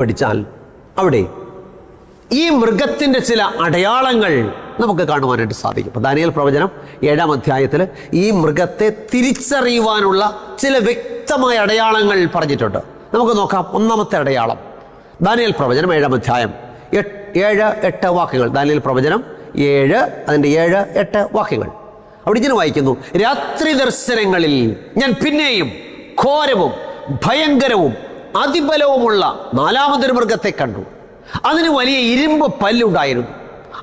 പഠിച്ചാൽ അവിടെ ഈ മൃഗത്തിന്റെ ചില അടയാളങ്ങൾ നമുക്ക് കാണുവാനായിട്ട് സാധിക്കും. അപ്പം ദാനിയൽ പ്രവചനം ഏഴാം അധ്യായത്തിൽ ഈ മൃഗത്തെ തിരിച്ചറിയുവാനുള്ള ചില വ്യക്തമായ അടയാളങ്ങൾ പറഞ്ഞിട്ടുണ്ട്. നമുക്ക് നോക്കാം ഒന്നാമത്തെ അടയാളം. ദാനിയൽ പ്രവചനം ഏഴാം അധ്യായം ഏഴ് എട്ട് വാക്യങ്ങൾ. ദാനിയൽ പ്രവചനം ഏഴ് അതിന്റെ ഏഴ് എട്ട് വാക്യങ്ങൾ. അവിടെ ഇങ്ങനെ വായിക്കുന്നു രാത്രി ദർശനങ്ങളിൽ ഞാൻ പിന്നെയും ഘോരവും ഭയങ്കരവും അതിബലവുമുള്ള നാലാമതൊരു മൃഗത്തെ കണ്ടു. അതിന് വലിയ ഇരുമ്പ് പല്ലുണ്ടായിരുന്നു.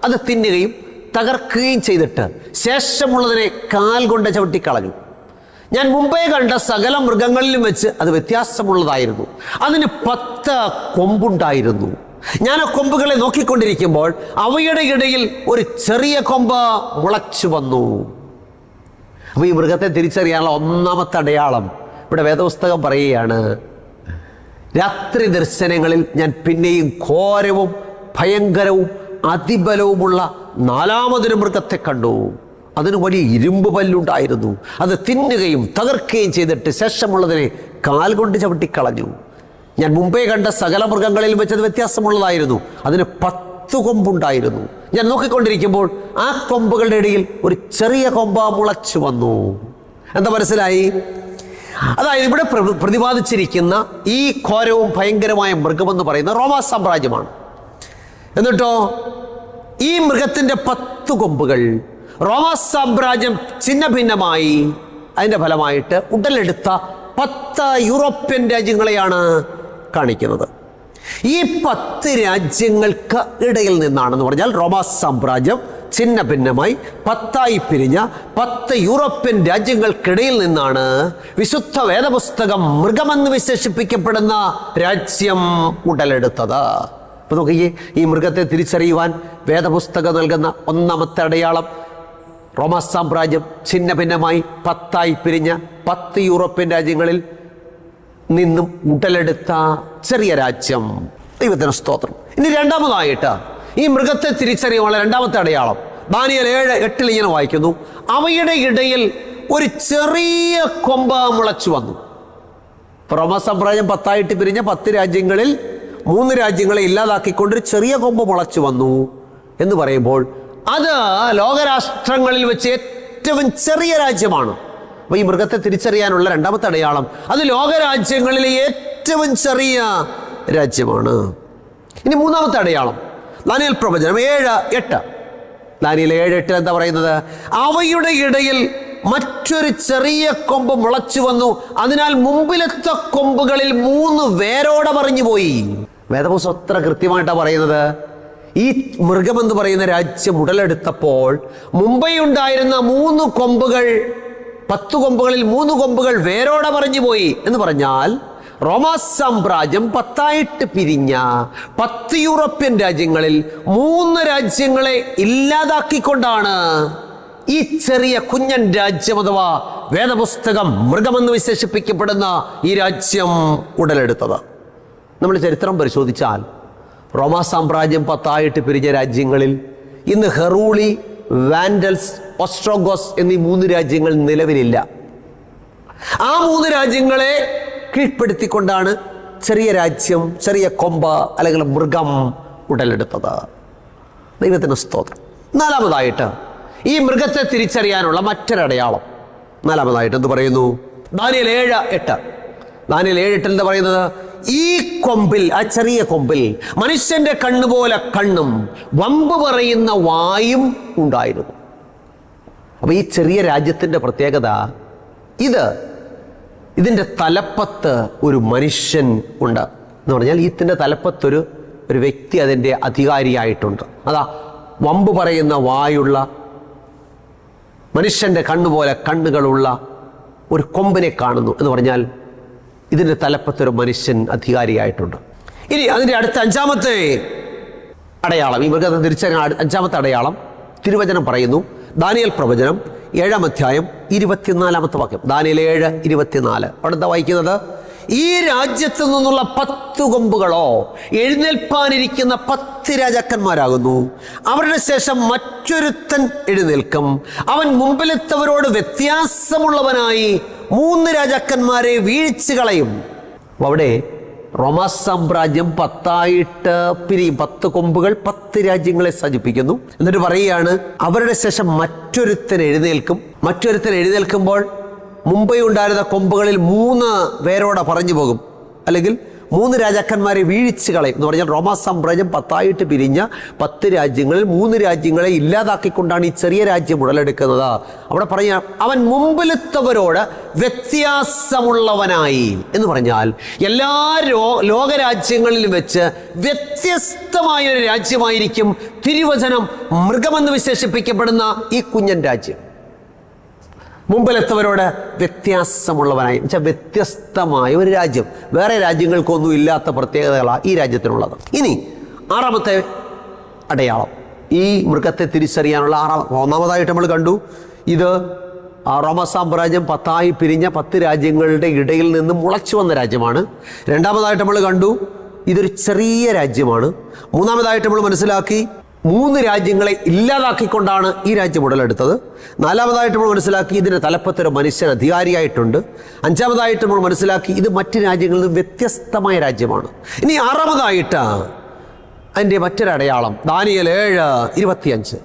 അത് തിന്നുകയും തകർക്കുകയും ചെയ്തിട്ട് ശേഷമുള്ളതിനെ കാൽ കൊണ്ട് ചവിട്ടിക്കളഞ്ഞു. ഞാൻ മുമ്പേ കണ്ട സകല മൃഗങ്ങളിലും വെച്ച് അത് വ്യത്യാസമുള്ളതായിരുന്നു. അതിന് പത്ത് കൊമ്പുണ്ടായിരുന്നു. ഞാൻ ആ കൊമ്പുകളെ നോക്കിക്കൊണ്ടിരിക്കുമ്പോൾ അവയുടെ ഇടയിൽ ഒരു ചെറിയ കൊമ്പ് മുളച്ചു വന്നു. അപ്പോൾ ഈ മൃഗത്തെ തിരിച്ചറിയാനുള്ള ഒന്നാമത്തെ അടയാളം ഇവിടെ വേദപുസ്തകം പറയുകയാണ്. രാത്രി ദർശനങ്ങളിൽ ഞാൻ പിന്നെയും ഘോരവും ഭയങ്കരവും അതിബലവുമുള്ള നാലാമതൊരു മൃഗത്തെ കണ്ടു. അതിന് വലിയ ഇരുമ്പ് പല്ലുണ്ടായിരുന്നു. അത് തിന്നുകയും തകർക്കുകയും ചെയ്തിട്ട് ശേഷമുള്ളതിനെ കാൽ കൊണ്ട് ചവിട്ടിക്കളഞ്ഞു. ഞാൻ മുമ്പേ കണ്ട സകല മൃഗങ്ങളിൽ വെച്ചത് വ്യത്യാസമുള്ളതായിരുന്നു. അതിന് പത്ത് കൊമ്പുണ്ടായിരുന്നു. ഞാൻ നോക്കിക്കൊണ്ടിരിക്കുമ്പോൾ ആ കൊമ്പുകളുടെ ഇടയിൽ ഒരു ചെറിയ കൊമ്പ മുളച്ചു വന്നു. എന്താ മനസ്സിലായി? അതായത് ഇവിടെ പ്ര- പ്രതിപാദിച്ചിരിക്കുന്ന ഈ ഘോരവും ഭയങ്കരമായ മൃഗമെന്ന് പറയുന്ന റോമാ സാമ്രാജ്യമാണ്. എന്നിട്ടോ ഈ മൃഗത്തിന്റെ പത്ത് കൊമ്പുകൾ റോമാ സാമ്രാജ്യം ചിന്ന ഭിന്നമായി അതിന്റെ ഫലമായിട്ട് ഉടലെടുത്ത പത്ത് യൂറോപ്യൻ രാജ്യങ്ങളെയാണ് കാണിക്കുന്നത്. ഈ പത്ത് രാജ്യങ്ങൾക്ക് ഇടയിൽ നിന്നാണെന്ന് പറഞ്ഞാൽ റോമാ സാമ്രാജ്യം ഛിന്ന ഭിന്നമായി പത്തായി പിരിഞ്ഞ പത്ത് യൂറോപ്യൻ രാജ്യങ്ങൾക്കിടയിൽ നിന്നാണ് വിശുദ്ധ വേദപുസ്തകം മൃഗമെന്ന് വിശേഷിപ്പിക്കപ്പെടുന്ന രാജ്യം ഉടലെടുത്തത്. അപ്പൊ നോക്കിയേ ഈ മൃഗത്തെ തിരിച്ചറിയുവാൻ വേദപുസ്തകം നൽകുന്ന ഒന്നാമത്തെ അടയാളം റോമാ സാമ്രാജ്യം ഛിന്ന ഭിന്നമായി പത്തായി പിരിഞ്ഞ പത്ത് യൂറോപ്യൻ രാജ്യങ്ങളിൽ നിന്നും ഉടലെടുത്ത ചെറിയ രാജ്യം. ദൈവത്തിന് സ്തോത്രം. ഇനി രണ്ടാമതായിട്ട് ഈ മൃഗത്തെ തിരിച്ചറിയാനുള്ള രണ്ടാമത്തെ അടയാളം. ദാനിയൽ ഏഴ് എട്ടിൽ ഇങ്ങനെ വായിക്കുന്നു. അവയുടെ ഇടയിൽ ഒരു ചെറിയ കൊമ്പ് മുളച്ചു വന്നു. റോമ സാമ്രാജ്യം പത്തായിട്ട് പിരിഞ്ഞ പത്ത് രാജ്യങ്ങളിൽ മൂന്ന് രാജ്യങ്ങളെ ഇല്ലാതാക്കിക്കൊണ്ട് ഒരു ചെറിയ കൊമ്പ് മുളച്ചു വന്നു എന്ന് പറയുമ്പോൾ അത് ലോകരാഷ്ട്രങ്ങളിൽ വെച്ച് ഏറ്റവും ചെറിയ രാജ്യമാണ്. അപ്പൊ ഈ മൃഗത്തെ തിരിച്ചറിയാനുള്ള രണ്ടാമത്തെ അടയാളം അത് ലോകരാജ്യങ്ങളിലെ ഏറ്റവും ചെറിയ രാജ്യമാണ്. ഇനി മൂന്നാമത്തെ അടയാളം. ദാനിയൽ പ്രവചനം ഏഴ് എട്ട്. ദാനിയൽ ഏഴ് എട്ട് എന്താ പറയുന്നത്? അവയുടെ ഇടയിൽ മറ്റൊരു ചെറിയ കൊമ്പ് മുളച്ചു വന്നു. അതിനാൽ മുമ്പിലത്തെ കൊമ്പുകളിൽ മൂന്ന് വേരോടെ പറഞ്ഞു പോയി. വേദപുസ്തകം അത്ര കൃത്യമായിട്ടാണ് പറയുന്നത്. ഈ മൃഗമെന്ന് പറയുന്ന രാജ്യം ഉടലെടുത്തപ്പോൾ മുംബൈ ഉണ്ടായിരുന്ന മൂന്ന് കൊമ്പുകൾ പത്ത് കൊമ്പുകളിൽ മൂന്ന് കൊമ്പുകൾ വേരോടെ പറഞ്ഞു പോയി എന്ന് പറഞ്ഞാൽ റോമാ സാമ്രാജ്യം പത്തായിട്ട് പിരിഞ്ഞ പത്ത് യൂറോപ്യൻ രാജ്യങ്ങളിൽ മൂന്ന് രാജ്യങ്ങളെ ഇല്ലാതാക്കിക്കൊണ്ടാണ് ഈ ചെറിയ കുഞ്ഞൻ രാജ്യം അഥവാ വേദപുസ്തകം മൃഗമെന്ന് വിശേഷിപ്പിക്കപ്പെടുന്ന ഈ രാജ്യം ഉടലെടുത്തത്. നമ്മൾ ചരിത്രം പരിശോധിച്ചാൽ റോമാ സാമ്രാജ്യം പത്തായിട്ട് പിരിഞ്ഞ രാജ്യങ്ങളിൽ ഇന്ന് ഹെറൂളി വാൻഡൽസ് ഓസ്ട്രോഗോസ് എന്നീ മൂന്ന് രാജ്യങ്ങൾ നിലവിലില്ല. ആ മൂന്ന് രാജ്യങ്ങളെ കീഴ്പ്പെടുത്തിക്കൊണ്ടാണ് ചെറിയ രാജ്യം ചെറിയ കൊമ്പ അല്ലെങ്കിൽ മൃഗം ഉടലെടുത്തത്. ദൈവത്തിന് സ്തോത്രം. നാലാമതായിട്ട് ഈ മൃഗത്തെ തിരിച്ചറിയാനുള്ള മറ്റൊരടയാളം. നാലാമതായിട്ട് എന്ത് പറയുന്നു? ദാനിയൽ ഏഴ് എട്ട്. ദാനിയൽ ഏഴ് എട്ട് എന്താ പറയുന്നത്? ഈ കൊമ്പിൽ ആ ചെറിയ കൊമ്പിൽ മനുഷ്യന്റെ കണ്ണുപോലെ കണ്ണും വമ്പ് പറയുന്ന വായും ഉണ്ടായിരുന്നു. അപ്പൊ ഈ ചെറിയ രാജ്യത്തിന്റെ പ്രത്യേകത ഇത് ഇതിന്റെ തലപ്പത്ത് ഒരു മനുഷ്യൻ ഉണ്ട് എന്ന് പറഞ്ഞാൽ ഇതിന്റെ തലപ്പത്തൊരു ഒരു വ്യക്തി അതിന്റെ അധികാരിയായിട്ടുണ്ട്. അതാ വമ്പ് പറയുന്ന വായുള്ള മനുഷ്യന്റെ കണ്ണുപോലെ കണ്ണുകളുള്ള ഒരു കൊമ്പിനെ കാണുന്നു എന്ന് പറഞ്ഞാൽ ഇതിന്റെ തലപ്പത്തൊരു മനുഷ്യൻ അധികാരിയായിട്ടുണ്ട്. ഇനി അതിന്റെ അടുത്ത അഞ്ചാമത്തെ അടയാളം. ഈ മൃഗത്തെ തിരിച്ചറിയാൻ അഞ്ചാമത്തെ അടയാളം തിരുവചനം പറയുന്നു. ദാനിയൽ പ്രവചനം ഏഴാം അധ്യായം ഇരുപത്തിനാലാമത്തെ വാക്യം. ദാനിയിൽ ഏഴ് ഇരുപത്തിനാല്. അവിടെ എന്താ വായിക്കുന്നത്? ഈ രാജ്യത്ത് നിന്നുള്ള പത്ത് കൊമ്പുകളോ എഴുന്നേൽപ്പാനിരിക്കുന്ന പത്ത് രാജാക്കന്മാരാകുന്നു. അവരുടെ ശേഷം മറ്റൊരുത്തൻ എഴുന്നേൽക്കും. അവൻ മുമ്പിലെത്തവരോട് വ്യത്യാസമുള്ളവനായി മൂന്ന് രാജാക്കന്മാരെ വീഴ്ച കളയും. അവിടെ റോമാ സാമ്രാജ്യം പത്തായിട്ട് പിരിയും പത്ത് കൊമ്പുകൾ പത്ത് രാജ്യങ്ങളെ സജിപ്പിക്കുന്നു എന്നിട്ട് പറയുകയാണ് അവരുടെ ശേഷം മറ്റൊരുത്തൻ എഴുന്നേൽക്കും. മറ്റൊരുത്തൻ എഴുന്നേൽക്കുമ്പോൾ മുംബൈ ഉണ്ടായിരുന്ന കൊമ്പുകളിൽ മൂന്ന് പേരോടെ പറഞ്ഞു പോകും. അല്ലെങ്കിൽ മൂന്ന് രാജാക്കന്മാരെ വീഴിച്ച് കളയും എന്ന് പറഞ്ഞാൽ റോമാ സാമ്രാജ്യം പത്തായിട്ട് പിരിഞ്ഞ പത്ത് രാജ്യങ്ങളിൽ മൂന്ന് രാജ്യങ്ങളെ ഇല്ലാതാക്കിക്കൊണ്ടാണ് ഈ ചെറിയ രാജ്യം ഉടലെടുക്കുന്നത്. അവിടെ പറഞ്ഞ അവൻ മുമ്പിലെത്തവരോട് വ്യത്യാസമുള്ളവനായി എന്ന് പറഞ്ഞാൽ എല്ലാ ലോകരാജ്യങ്ങളിലും വെച്ച് വ്യത്യസ്തമായ ഒരു രാജ്യമായിരിക്കും തിരുവചനം മൃഗമെന്ന് വിശേഷിപ്പിക്കപ്പെടുന്ന ഈ കുഞ്ഞൻ രാജ്യം. മുമ്പിലെത്തവരോട് വ്യത്യാസമുള്ളവനായി. വെച്ചാൽ വ്യത്യസ്തമായ ഒരു രാജ്യം. വേറെ രാജ്യങ്ങൾക്കൊന്നും ഇല്ലാത്ത പ്രത്യേകതകളാണ് ഈ രാജ്യത്തിനുള്ളത്. ഇനി ആറാമത്തെ അടയാളം. ഈ മൃഗത്തെ തിരിച്ചറിയാനുള്ള ആറാം ഒന്നാമതായിട്ട് നമ്മൾ കണ്ടു. ഇത് റോമ സാമ്രാജ്യം പത്തായി പിരിഞ്ഞ പത്ത് രാജ്യങ്ങളുടെ ഇടയിൽ നിന്ന് മുളച്ചു വന്ന രാജ്യമാണ്. രണ്ടാമതായിട്ട് നമ്മൾ കണ്ടു. ഇതൊരു ചെറിയ രാജ്യമാണ്. മൂന്നാമതായിട്ട് നമ്മൾ മനസ്സിലാക്കി മൂന്ന് രാജ്യങ്ങളെ ഇല്ലാതാക്കിക്കൊണ്ടാണ് ഈ രാജ്യം ഉടലെടുത്തത് നാലാമതായിട്ട് നമ്മൾ മനസ്സിലാക്കി ഇതിന്റെ തലപ്പത്തൊരു മനുഷ്യൻ അധികാരിയായിട്ടുണ്ട്. അഞ്ചാമതായിട്ട് നമ്മൾ മനസ്സിലാക്കി ഇത് മറ്റ് രാജ്യങ്ങളിൽ നിന്ന് വ്യത്യസ്തമായ രാജ്യമാണ്. ഇനി ആറാമതായിട്ട് അതിന്റെ മറ്റൊരടയാളം ദാനിയൽ ഏഴ് ഇരുപത്തിയഞ്ച്.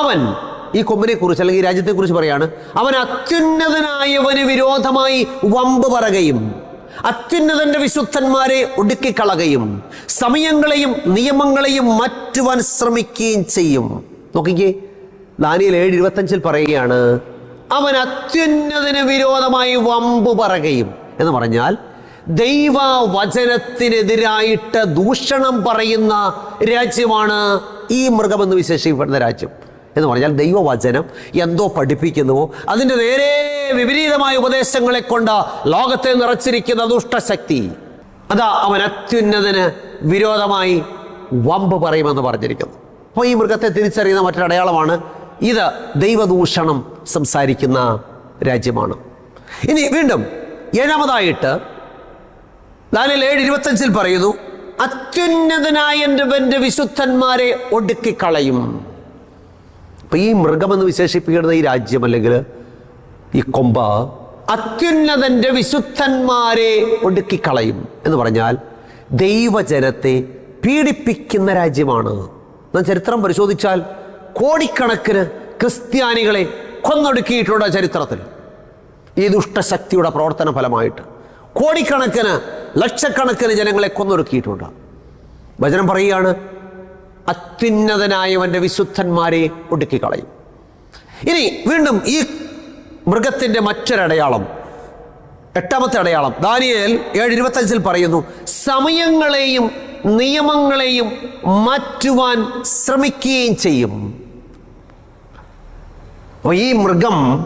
അവൻ ഈ കൊമ്പിനെ കുറിച്ച് അല്ലെങ്കിൽ രാജ്യത്തെക്കുറിച്ച് പറയാണ് അവൻ അത്യുന്നതനായവന് വിരോധമായി വമ്പ് പറയുകയും അത്യുന്നതന്റെ വിശുദ്ധന്മാരെ ഒടുക്കിക്കളകയും സമയങ്ങളെയും നിയമങ്ങളെയും മാറ്റുവാൻ ശ്രമിക്കുകയും ചെയ്യും. നോക്കിക്കേ ദാനിയൽ ഏഴ് ഇരുപത്തഞ്ചിൽ പറയുകയാണ് അവൻ അത്യുന്നതിന് വിരോധമായി വമ്പു പറയുകയും എന്ന് പറഞ്ഞാൽ ദൈവ വചനത്തിനെതിരായിട്ട് ദൂഷണം പറയുന്ന രാജ്യമാണ് ഈ മൃഗമെന്ന് വിശേഷിക്കപ്പെടുന്ന രാജ്യം. എന്ന് പറഞ്ഞാൽ ദൈവവചനം എന്തോ പഠിപ്പിക്കുന്നുവോ. അതിന്റെ നേരെ വിപരീതമായ ഉപദേശങ്ങളെ കൊണ്ട് ലോകത്തെ നിറച്ചിരിക്കുന്ന ദുഷ്ടശക്തി. അതാ അവൻ അത്യുന്നതിന് വിരോധമായി വമ്പ് പറയുമെന്ന് പറഞ്ഞിരിക്കുന്നു. അപ്പോൾ ഈ മൃഗത്തെ തിരിച്ചറിയുന്ന മറ്റൊരു അടയാളമാണ് ഇത് ദൈവദൂഷണം സംസാരിക്കുന്ന രാജ്യമാണ്. ഇനി വീണ്ടും ഏഴാമതായിട്ട് ദാനിയേൽ ഏഴ് ഇരുപത്തഞ്ചിൽ പറയുന്നു അത്യുന്നതനായ എന്റെ വിശുദ്ധന്മാരെ ഒടുക്കിക്കളയും. അപ്പൊ ഈ മൃഗമെന്ന് വിശേഷിപ്പിക്കുന്ന ഈ രാജ്യം അല്ലെങ്കിൽ ഈ കൊമ്പ അത്യുന്നതന്റെ വിശുദ്ധന്മാരെ ഒടുക്കി കളയും എന്ന് പറഞ്ഞാൽ ദൈവജനത്തെ പീഡിപ്പിക്കുന്ന രാജ്യമാണ്. നാം ചരിത്രം പരിശോധിച്ചാൽ കോടിക്കണക്കിന് ക്രിസ്ത്യാനികളെ കൊന്നൊടുക്കിയിട്ടുണ്ട് ചരിത്രത്തിൽ ഈ ദുഷ്ടശക്തിയുടെ പ്രവർത്തന ഫലമായിട്ട് കോടിക്കണക്കിന് ലക്ഷക്കണക്കിന് ജനങ്ങളെ കൊന്നൊടുക്കിയിട്ടുണ്ട്. വചനം പറയുകയാണ് അത്യുന്നതനായവന്റെ വിശുദ്ധന്മാരെ ഒടുക്കിക്കളയും. ഇനി വീണ്ടും ഈ മൃഗത്തിന്റെ മറ്റൊരടയാളം എട്ടാമത്തെ അടയാളം. ദാനിയേൽ ഏഴ് ഇരുപത്തഞ്ചിൽ പറയുന്നു സമയങ്ങളെയും നിയമങ്ങളെയും മാറ്റുവാൻ ശ്രമിക്കുകയും ചെയ്യും. അപ്പോൾ ഈ മൃഗം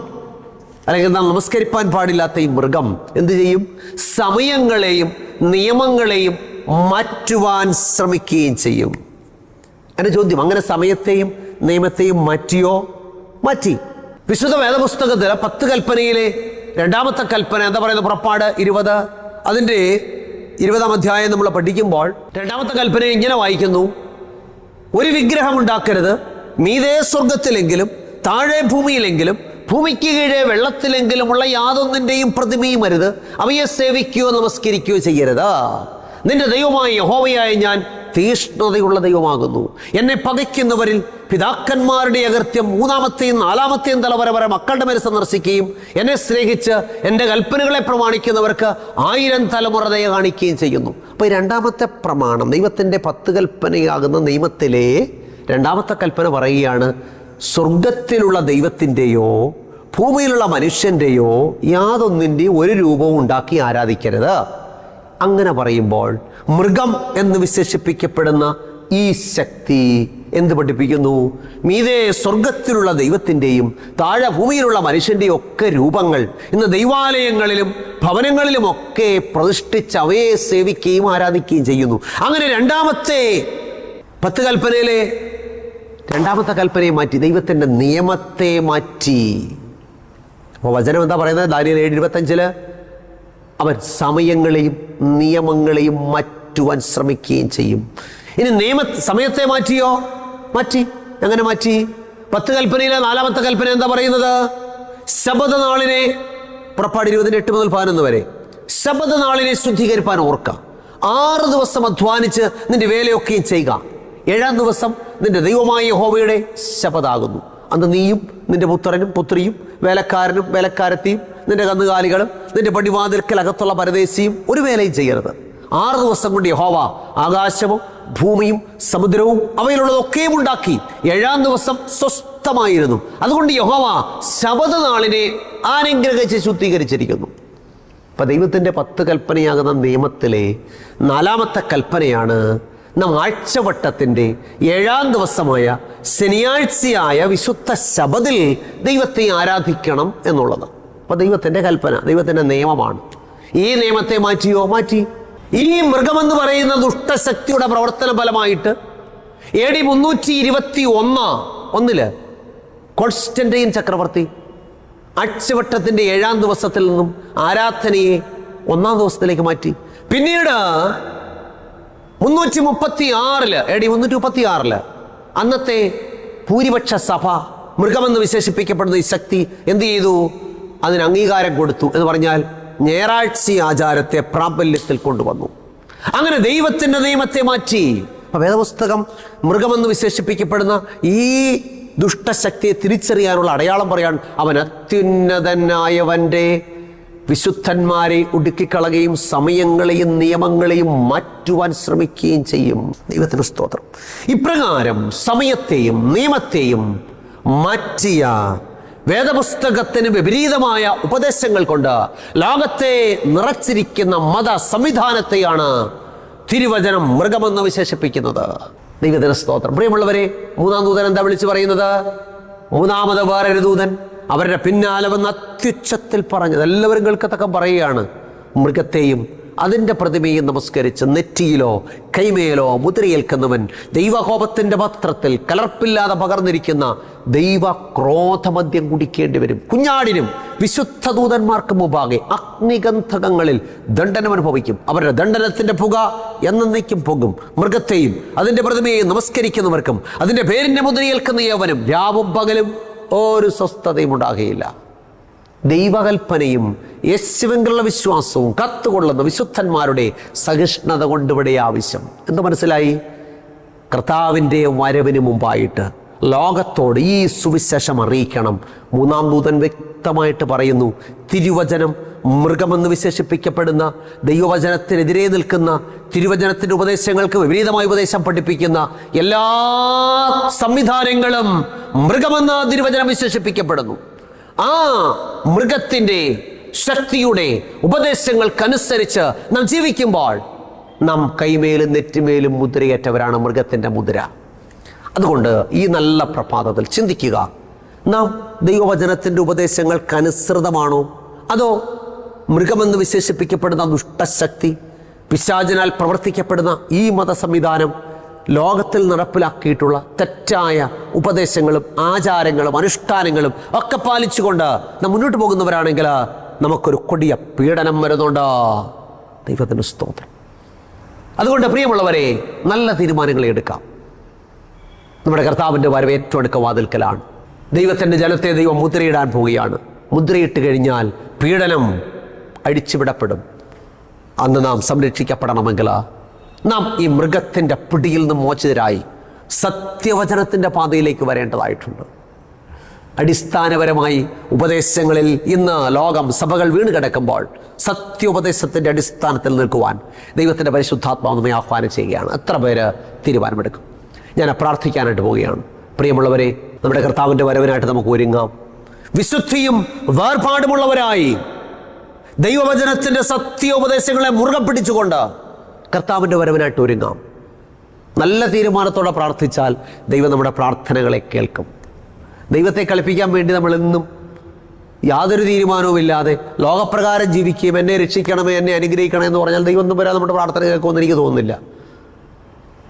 അല്ലെങ്കിൽ നാം നമസ്കരിപ്പാൻ പാടില്ലാത്ത ഈ മൃഗം എന്തു ചെയ്യും? സമയങ്ങളെയും നിയമങ്ങളെയും മാറ്റുവാൻ ശ്രമിക്കുകയും ചെയ്യും. എന്റെ ചോദ്യം അങ്ങനെ സമയത്തെയും നിയമത്തെയും മാറ്റിയോ? മാറ്റി. വിശുദ്ധ വേദപുസ്തകത്തിൽ പത്ത് കൽപ്പനയിലെ രണ്ടാമത്തെ കൽപ്പന എന്താ പറയുന്നത്? പുറപ്പാട് ഇരുപത്. അതിന്റെ ഇരുപതാം അധ്യായം നമ്മൾ പഠിക്കുമ്പോൾ രണ്ടാമത്തെ കൽപ്പന ഇങ്ങനെ വായിക്കുന്നു. ഒരു വിഗ്രഹം ഉണ്ടാക്കരുത്. മീതേ സ്വർഗത്തിലെങ്കിലും താഴെ ഭൂമിയിലെങ്കിലും ഭൂമിക്ക് കീഴെ വെള്ളത്തിലെങ്കിലുമുള്ള യാതൊന്നിന്റെയും പ്രതിമയും അരുത്. അവയെ സേവിക്കുകയോ നമസ്കരിക്കുകയോ ചെയ്യരുത്. നിന്റെ ദൈവമായ യഹോവയായ ഞാൻ തീഷ്ണതയുള്ള ദൈവമാകുന്നു. എന്നെ പകയ്ക്കുന്നവരിൽ പിതാക്കന്മാരുടെ അകൃത്യം മൂന്നാമത്തെയും നാലാമത്തെയും തലവര വരെ മക്കളുടെ മേൽ സന്ദർശിക്കുകയും എന്നെ സ്നേഹിച്ച് എന്റെ കൽപ്പനകളെ പ്രമാണിക്കുന്നവർക്ക് ആയിരം തലമുറ ദയ കാണിക്കുകയും ചെയ്യുന്നു. അപ്പോൾ ഈ രണ്ടാമത്തെ പ്രമാണം ദൈവത്തിന്റെ പത്ത് കൽപ്പനയാകുന്ന നിയമത്തിലെ രണ്ടാമത്തെ കൽപ്പന പറയുകയാണ് സ്വർഗത്തിലുള്ള ദൈവത്തിന്റെയോ ഭൂമിയിലുള്ള മനുഷ്യന്റെയോ യാതൊന്നിന്റെയും ഒരു രൂപവും ഉണ്ടാക്കി ആരാധിക്കരുത്. അങ്ങനെ പറയുമ്പോൾ മൃഗം എന്ന് വിശേഷിപ്പിക്കപ്പെടുന്ന ഈ ശക്തി എന്ത് പഠിപ്പിക്കുന്നു? മീതെ സ്വർഗത്തിലുള്ള ദൈവത്തിന്റെയും താഴെ ഭൂമിയിലുള്ള മനുഷ്യന്റെയും ഒക്കെ രൂപങ്ങൾ ഇന്ന് ദൈവാലയങ്ങളിലും ഭവനങ്ങളിലുമൊക്കെ പ്രതിഷ്ഠിച്ച് അവയെ സേവിക്കുകയും ആരാധിക്കുകയും ചെയ്യുന്നു. അങ്ങനെ രണ്ടാമത്തെ പത്ത് കൽപ്പനയിലെ രണ്ടാമത്തെ കൽപ്പനയെ മാറ്റി ദൈവത്തിന്റെ നിയമത്തെ മാറ്റി. അപ്പോൾ വചനം എന്താ പറയുന്നത്? ദാനിയൽ ഏഴ് ഇരുപത്തഞ്ചിൽ? അവൻ സമയങ്ങളെയും നിയമങ്ങളെയും മാറ്റുവാൻ ശ്രമിക്കുകയും ചെയ്യും. ഇനി നിയമ സമയത്തെ മാറ്റിയോ? മാറ്റി. എങ്ങനെ മാറ്റി? പത്ത് കൽപ്പനയിലെ നാലാമത്തെ കൽപ്പന എന്താ പറയുന്നത്? ശബദ നാളിനെ പുറപ്പാട് ഇരുപതിന് എട്ട് മുതൽ പതിനൊന്ന് വരെ. ശബദ നാളിനെ ശുദ്ധീകരിപ്പാൻ ഓർക്കുക. ആറ് ദിവസം അധ്വാനിച്ച് നിന്റെ വേലയൊക്കെയും ചെയ്യുക. ഏഴാം ദിവസം നിന്റെ ദൈവമായ യഹോവയുടെ ശപഥാകുന്നു അന്ന് നീയും നിന്റെ പുത്രനും പുത്രിയും വേലക്കാരനും വേലക്കാരത്തിയും നിന്റെ കന്നുകാലികളും നിന്റെ പടിവാതിൽക്കൽ അകത്തുള്ള പരദേശിയും ഒരു വേലയും ചെയ്യരുത്. ആറ് ദിവസം കൊണ്ട് യഹോവ ആകാശവും ഭൂമിയും സമുദ്രവും അവയിലുള്ളതൊക്കെയും ഉണ്ടാക്കി ഏഴാം ദിവസം സ്വസ്ഥമായിരുന്നു. അതുകൊണ്ട് യഹോവ ശബദനാളിനെ അനുഗ്രഹിച്ച് ശുദ്ധീകരിച്ചിരിക്കുന്നു. അപ്പം ദൈവത്തിന്റെ പത്ത് കൽപ്പനയാകുന്ന നിയമത്തിലെ നാലാമത്തെ കൽപ്പനയാണ് നാം ആഴ്ചവട്ടത്തിന്റെ ഏഴാം ദിവസമായ ശനിയാഴ്ചയായ വിശുദ്ധ ശബദിൽ ദൈവത്തെ ആരാധിക്കണം എന്നുള്ളത്. അപ്പൊ ദൈവത്തിന്റെ കൽപ്പന ദൈവത്തിന്റെ നിയമമാണ്. ഈ നിയമത്തെ മാറ്റിയോ? മാറ്റി. ഈ മൃഗമെന്ന് പറയുന്ന ദുഷ്ടശക്തിയുടെ പ്രവർത്തന ഫലമായിട്ട് എ ഡി മുന്നൂറ്റി ഇരുപത്തി ഒന്ന് ഒന്നിൽ കോൺസ്റ്റന്റൈൻ ചക്രവർത്തി ആഴ്ചവട്ടത്തിന്റെ ഏഴാം ദിവസത്തിൽ നിന്നും ആരാധനയെ ഒന്നാം ദിവസത്തിലേക്ക് മാറ്റി. പിന്നീട് മുന്നൂറ്റി മുപ്പത്തി ആറിൽ എ ഡി മുന്നൂറ്റി മുപ്പത്തി ആറിൽ അന്നത്തെ ഭൂരിപക്ഷ സഭ മൃഗമെന്ന് വിശേഷിപ്പിക്കപ്പെടുന്ന ഈ ശക്തി എന്ത് ചെയ്തു? അതിന് അംഗീകാരം കൊടുത്തു എന്ന് പറഞ്ഞാൽ ഞായറാഴ്ച ആചാരത്തെ പ്രാബല്യത്തിൽ കൊണ്ടുവന്നു. അങ്ങനെ ദൈവത്തിന്റെ നിയമത്തെ മാറ്റി. വേദപുസ്തകം മൃഗമെന്ന് വിശേഷിപ്പിക്കപ്പെടുന്ന ഈ ദുഷ്ടശക്തിയെ തിരിച്ചറിയാനുള്ള അടയാളം പറയാൻ അവൻ അത്യുന്നതനായവന്റെ വിശുദ്ധന്മാരെ ഒടുക്കിക്കളയുകയും സമയങ്ങളെയും നിയമങ്ങളെയും മാറ്റുവാൻ ശ്രമിക്കുകയും ചെയ്യും. ദൈവത്തിന് സ്തോത്രം. ഇപ്രകാരം സമയത്തെയും നിയമത്തെയും മാറ്റിയ വേദപുസ്തകത്തിന് വിപരീതമായ ഉപദേശങ്ങൾ കൊണ്ട് ലോകത്തെ നിറച്ചിരിക്കുന്ന മത സംവിധാനത്തെയാണ് തിരുവചനം മൃഗമെന്ന് വിശേഷിപ്പിക്കുന്നത്. ദൈവദിന സ്തോത്രം. പ്രിയമുള്ളവരെ മൂന്നാം ദൂതൻ എന്താ വിളിച്ചു പറയുന്നത്? മൂന്നാമത് വേറൊരു ദൂതൻ അവരുടെ പിന്നാലെ വന്ന് അത്യുച്ചത്തിൽ പറഞ്ഞത്. എല്ലാവരും കേൾക്കത്തക്കം പറയുകയാണ്. മൃഗത്തെയും അതിന്റെ പ്രതിമയെ നമസ്കരിച്ച് നെറ്റിയിലോ കൈമേലോ മുദ്രയേൽക്കുന്നവൻ ദൈവകോപത്തിന്റെ പത്രത്തിൽ കലർപ്പില്ലാതെ പകർന്നിരിക്കുന്ന ദൈവ ക്രോധമദ്യം കുടിക്കേണ്ടി വരും. കുഞ്ഞാടിനും വിശുദ്ധ ദൂതന്മാർക്ക് മുമ്പാകെ അഗ്നിഗന്ധകങ്ങളിൽ ദണ്ഡനം അനുഭവിക്കും. അവരുടെ ദണ്ഡനത്തിന്റെ പുക എന്നേക്കും പോകും മൃഗത്തെയും അതിന്റെ പ്രതിമയെയും നമസ്കരിക്കുന്നവർക്കും അതിന്റെ പേരിന്റെ മുദ്രയേൽക്കുന്ന യവനും രാവും പകലും ഒരു സ്വസ്ഥതയും ഉണ്ടാകുകയില്ല. ദൈവകൽപ്പനയും യേശുവെങ്കിലുള്ള വിശ്വാസവും കത്തുകൊള്ളുന്ന വിശുദ്ധന്മാരുടെ സഹിഷ്ണുത കൊണ്ടുവിടെ ആവശ്യം. എന്ത് മനസ്സിലായി? കർത്താവിന്റെ വരവിന് മുമ്പായിട്ട് ലോകത്തോട് ഈ സുവിശേഷം അറിയിക്കണം. മൂന്നാം ദൂതൻ വ്യക്തമായിട്ട് പറയുന്നു തിരുവചനം മൃഗമെന്ന് വിശേഷിപ്പിക്കപ്പെടുന്ന ദൈവവചനത്തിനെതിരെ നിൽക്കുന്ന തിരുവചനത്തിന്റെ ഉപദേശങ്ങൾക്ക് വിപരീതമായ ഉപദേശം പഠിപ്പിക്കുന്ന എല്ലാ സംവിധാനങ്ങളും മൃഗമെന്ന് തിരുവചനം വിശേഷിപ്പിക്കപ്പെടുന്നു. ആ മൃഗത്തിന്റെ ശക്തിയുടെ ഉപദേശങ്ങൾക്കനുസരിച്ച് നാം ജീവിക്കുമ്പോൾ നാം കൈമേലും നെറ്റിമേലും മുദ്രയേറ്റവരാണ് മൃഗത്തിന്റെ മുദ്ര. അതുകൊണ്ട് ഈ നല്ല പ്രഭാതത്തിൽ ചിന്തിക്കുക നാം ദൈവവചനത്തിന്റെ ഉപദേശങ്ങൾക്കനുസൃതമാണോ? അതോ മൃഗമെന്ന് വിശേഷിപ്പിക്കപ്പെടുന്ന ദുഷ്ടശക്തി പിശാചിനാൽ പ്രവർത്തിക്കപ്പെടുന്ന ഈ മത സംവിധാനം ലോകത്തിൽ നടപ്പിലാക്കിയിട്ടുള്ള തെറ്റായ ഉപദേശങ്ങളും ആചാരങ്ങളും അനുഷ്ഠാനങ്ങളും ഒക്കെ പാലിച്ചുകൊണ്ട് നാം മുന്നോട്ട് പോകുന്നവരാണെങ്കിൽ നമുക്കൊരു കൊടിയ പീഡനം വരുന്നുണ്ട്. ദൈവത്തിന് സ്തോത്രം. അതുകൊണ്ട് പ്രിയമുള്ളവരെ നല്ല തീരുമാനങ്ങൾ എടുക്കാം. നമ്മുടെ കർത്താവിന്റെ വരവ് ഏറ്റവും അടുക്ക വാതിൽക്കലാണ്. ദൈവത്തിന്റെ ജലത്തെ ദൈവം മുദ്രയിടാൻ പോവുകയാണ്. മുദ്രയിട്ട് കഴിഞ്ഞാൽ പീഡനം അഴിച്ചുവിടപ്പെടും അന്ന് നാം സംരക്ഷിക്കപ്പെടണമെങ്കിൽ നാം ഈ മൃഗത്തിന്റെ പിടിയിൽ നിന്ന് മോചിതരായി സത്യവചനത്തിന്റെ പാതയിലേക്ക് വരേണ്ടതായിട്ടുണ്ട്. അടിസ്ഥാനപരമായി ഉപദേശങ്ങളിൽ ഇന്ന് ലോകം സഭകൾ വീണ് കിടക്കുമ്പോൾ സത്യോപദേശത്തിന്റെ അടിസ്ഥാനത്തിൽ നിൽക്കുവാൻ ദൈവത്തിന്റെ പരിശുദ്ധാത്മാവ് നമ്മെ ആഹ്വാനം ചെയ്യുകയാണ്. എത്ര പേര് തീരുമാനമെടുക്കും? ഞാൻ പ്രാർത്ഥിക്കാനായിട്ട് പോവുകയാണ്. പ്രിയമുള്ളവരെ നമ്മുടെ കർത്താവിന്റെ വരവിനായിട്ട് നമുക്ക് ഒരുങ്ങാം. വിശുദ്ധിയും വേർപാടുമുള്ളവരായി ദൈവവചനത്തിന്റെ സത്യോപദേശങ്ങളെ മുറുകെ പിടിച്ചുകൊണ്ട് കർത്താവിന്റെ വരവിനായിട്ട് ഒരുങ്ങാം. നല്ല തീരുമാനത്തോടെ പ്രാർത്ഥിച്ചാൽ ദൈവം നമ്മുടെ പ്രാർത്ഥനകളെ കേൾക്കും. ദൈവത്തെ കളിപ്പിക്കാൻ വേണ്ടി നമ്മൾ എന്നും യാതൊരു തീരുമാനവും ഇല്ലാതെ ലോകപ്രകാരം ജീവിക്കുകയും എന്നെ രക്ഷിക്കണമേ എന്നെ അനുഗ്രഹിക്കണമേ എന്ന് പറഞ്ഞാൽ ദൈവം ഒന്നും വരാതെ നമ്മുടെ പ്രാർത്ഥന കേൾക്കുമെന്ന് എനിക്ക് തോന്നുന്നില്ല.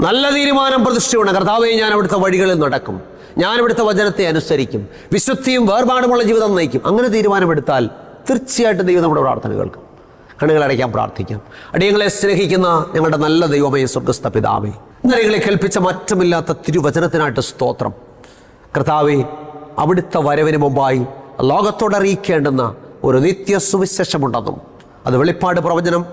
നല്ല തീരുമാനം പ്രതിഷ്ഠയുണ്ട്. കർത്താവെ ഞാൻ അവിടുത്തെ വഴികളിൽ നടക്കും. ഞാൻ ഇവിടുത്തെ വചനത്തെ അനുസരിക്കും. വിശുദ്ധിയും വേർപാടുമുള്ള ജീവിതം നയിക്കും. അങ്ങനെ തീരുമാനമെടുത്താൽ തീർച്ചയായിട്ടും ദൈവം നമ്മുടെ പ്രാർത്ഥന കേൾക്കും. കണ്ണുകളടയ്ക്കാൻ പ്രാർത്ഥിക്കാം. അടിയങ്ങളെ സ്നേഹിക്കുന്ന ഞങ്ങളുടെ നല്ല ദൈവമേ സ്വർഗസ്ഥ പിതാവേ നിങ്ങളെ കൽപ്പിച്ച മാറ്റമില്ലാത്ത തിരുവചനത്തിനായിട്ട് സ്തോത്രം. കർത്താവെ അവിടുത്തെ വരവിന് മുമ്പായി ലോകത്തോട് അറിയിക്കേണ്ടുന്ന ഒരു നിത്യ സുവിശേഷമുണ്ടെന്നും അത് വെളിപ്പാട് പ്രവചനം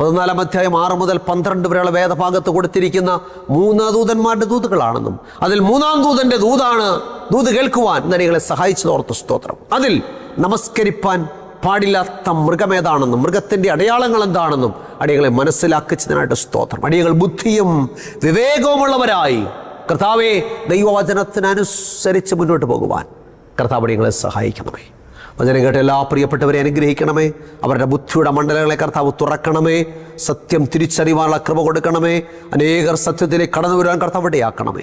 പതിനാലാം അധ്യായം ആറ് മുതൽ പന്ത്രണ്ട് വരെയുള്ള വേദഭാഗത്ത് കൊടുത്തിരിക്കുന്ന മൂന്ന് ദൂതന്മാരുടെ ദൂതുകളാണെന്നും അതിൽ മൂന്നാം ദൂതന്റെ ദൂതാണ് ദൂത് കേൾക്കുവാൻ നരികളെ സഹായിച്ചതോർത്ത് സ്തോത്രം. അതിൽ നമസ്കരിപ്പാൻ പാടില്ലാത്ത മൃഗമേതാണെന്നും മൃഗത്തിന്റെ അടയാളങ്ങൾ എന്താണെന്നും അടികളെ മനസ്സിലാക്കിച്ചതിനായിട്ട് സ്തോത്രം. അടികൾ ബുദ്ധിയും വിവേകവുമുള്ളവരായി. കർത്താവെ ദൈവവചനത്തിനനുസരിച്ച് മുന്നോട്ട് പോകുവാൻ കർത്താവ് അടികളെ സഹായിക്കണമേ. വചനം കേട്ട എല്ലാ പ്രിയപ്പെട്ടവരെ അനുഗ്രഹിക്കണമേ. അവരുടെ ബുദ്ധിയുടെ മണ്ഡലങ്ങളെ കർത്താവ് തുറക്കണമേ. സത്യം തിരിച്ചറിവാനുള്ള കൃപ കൊടുക്കണമേ. അനേകർ സത്യത്തിലേക്ക് കടന്നു വരുവാൻ കർത്താവ് ഇടയാക്കണമേ.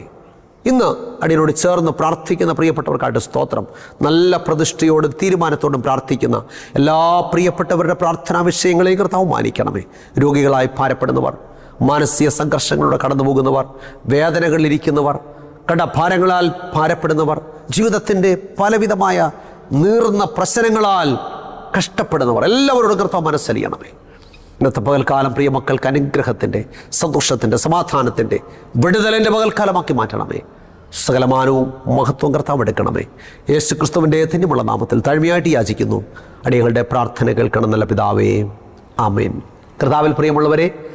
ഇന്ന് അടിയനോട് ചേർന്ന് പ്രാർത്ഥിക്കുന്ന പ്രിയപ്പെട്ടവർക്കായിട്ട് സ്തോത്രം. നല്ല പ്രതിഷ്ഠയോടും തീരുമാനത്തോടും പ്രാർത്ഥിക്കുന്ന എല്ലാ പ്രിയപ്പെട്ടവരുടെ പ്രാർത്ഥനാ വിഷയങ്ങളെയും കർത്താവ് മാനിക്കണമേ രോഗികളായി ഭാരപ്പെടുന്നവർ മാനസിക സംഘർഷങ്ങളിലൂടെ കടന്നു പോകുന്നവർ വേദനകളിലിരിക്കുന്നവർ കടഭാരങ്ങളാൽ ഭാരപ്പെടുന്നവർ ജീവിതത്തിന്റെ പലവിധമായ നീർന്ന പ്രശ്നങ്ങളാൽ കഷ്ടപ്പെടുന്നവർ എല്ലാവരോടും കർത്താവ് മനസ്സലിയണമേ. ഇന്നത്തെ പകൽക്കാലം പ്രിയ മക്കൾക്ക് അനുഗ്രഹത്തിന്റെ സന്തോഷത്തിന്റെ സമാധാനത്തിന്റെ വിടുതലിന്റെ പകൽക്കാലമാക്കി മാറ്റണമേ. സകലമാനവും മഹത്വം കർത്താവ് എടുക്കണമേ. യേശു ക്രിസ്തുവിന്റെ ധന്യമുള്ള നാമത്തിൽ താഴ്മയായിട്ട് യാചിക്കുന്നു. അടിയങ്ങളുടെ പ്രാർത്ഥന കേൾക്കണം നല്ല പിതാവേ. ആമേൻ. കർത്താവിൽ പ്രിയമുള്ളവരെ